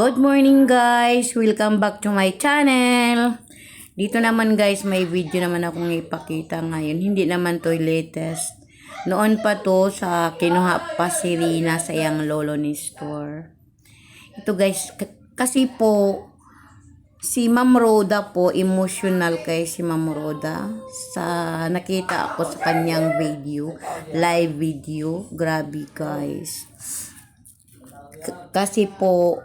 Good morning guys! Welcome back to my channel! Dito naman guys, may video naman akong ipakita ngayon. Hindi naman to latest. Noon pa to sa kinuha pa si Rina sa iyang lolo ni store. Ito guys, kasi po si Ma'am Rhoda po, emotional kay si Ma'am Rhoda. Sa nakita ako sa kanyang video, live video. Grabe guys. Kasi po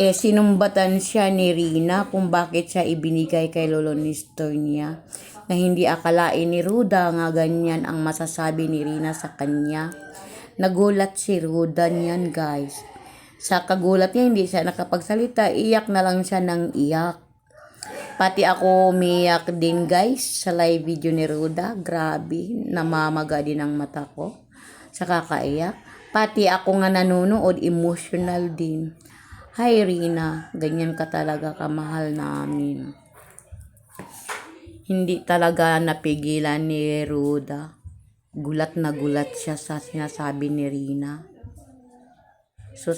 eh sinumbatan siya ni Rina kung bakit siya ibinigay kay Lolo Nestor niya na hindi akalain ni Ruda nga ganyan ang masasabi ni Rina sa kanya. Nagulat si Ruda niyan guys. Sa kagulat niya hindi siya nakapagsalita, iyak na lang siya ng iyak. Pati ako umiyak din guys sa live video ni Ruda. Grabe, namamaga din ang mata ko sa kakaiyak. Pati ako nga nanonood, emotional din. Hi Rina, ganyan ka talaga kamahal namin. Hindi talaga napigilan ni Ruda. Gulat na gulat siya sa sinasabi ni Rina. So,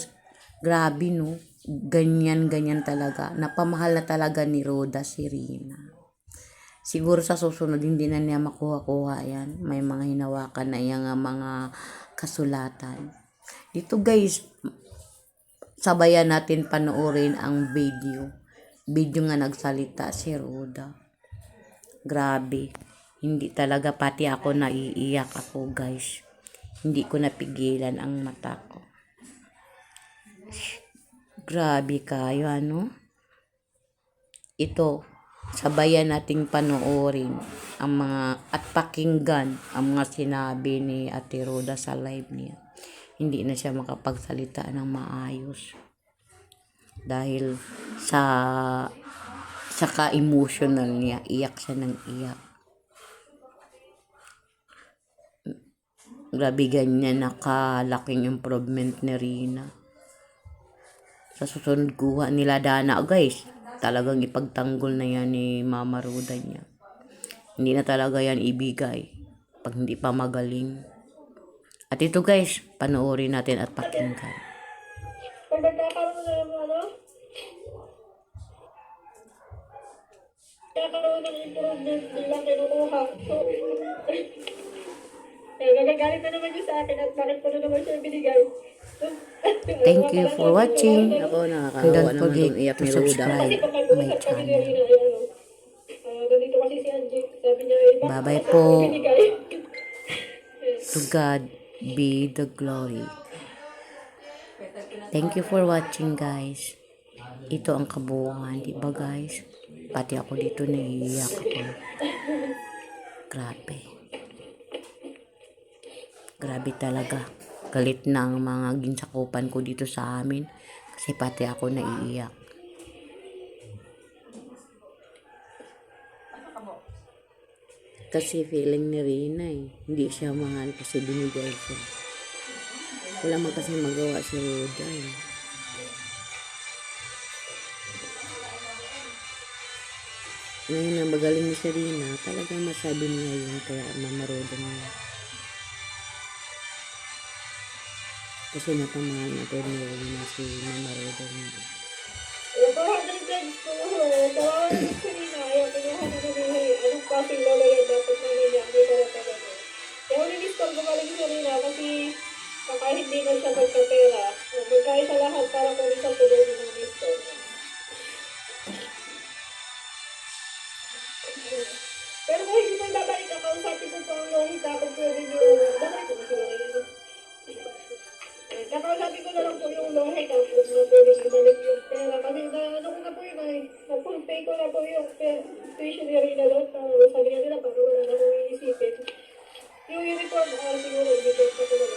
grabe no. Ganyan, ganyan talaga. Napamahal na talaga ni Roda si Rina. Siguro sa susunod hindi na niya makuha-kuha yan. May mga hinawakan na yung mga kasulatan. Dito guys, sabayan natin panoorin ang video. Video nga nagsalita si Roda. Grabe. Hindi talaga pati ako naiiyak ako guys. Hindi ko napigilan ang mata ko. Grabe kayo ano. Ito, sabayan nating panoorin ang mga at pakinggan ang mga sinabi ni Ate Roda sa live niya. Hindi na siya makapagsalita ng maayos. Dahil sa sa ka-emotional niya, iyak siya ng iyak. Grabe ganyan nakalaking improvement ni Rina. Sa susunod kuha nila Dana guys. Talagang ipagtanggol na yan ni Mama Ruda niya. Hindi na talaga yan ibigay pag hindi pa magaling. At ito guys, panoorin natin at pakinggan. Pag nagkakaroon na ng ano, ng improvement, bilang kinukuha. So, eh, nagagalit na naman yun sa akin at bakit ko na naman siya binigay. Thank you for watching. Ako, And nakakaawa don't naman forget itong iyak to ni Ruda. subscribe my channel. Ganito kasi si Angie, sabi niya, eh, bakit Bye-bye po. binigay? To God be the glory. Thank you for watching guys. Ito ang kabuuan, di ba guys? Pati ako dito naiiyak ako. Grabe. Grabe talaga. Galit na ang mga ginsakupan ko dito sa amin. Kasi pati ako naiiyak. Kasi feeling ni Rina eh. Hindi siya mahal kasi binigay siya. Wala man kasi magawa si Roda eh. Ngayon na magaling ni si Rina, talagang masabi niya yun kaya mamaroda niya. Kasi napamahal na to ni Rina si mamaroda niya. Eh, 400 times ko, oh, naman si Rina, ayaw, kinuha na Kasi na, ano ko na po yun ay, na-full pay ko na po yung ni Rina doon. Uh, sabi nga nila, parang wala na akong iisipin. Yung uniform, ah, siguro, uniform ko na lang.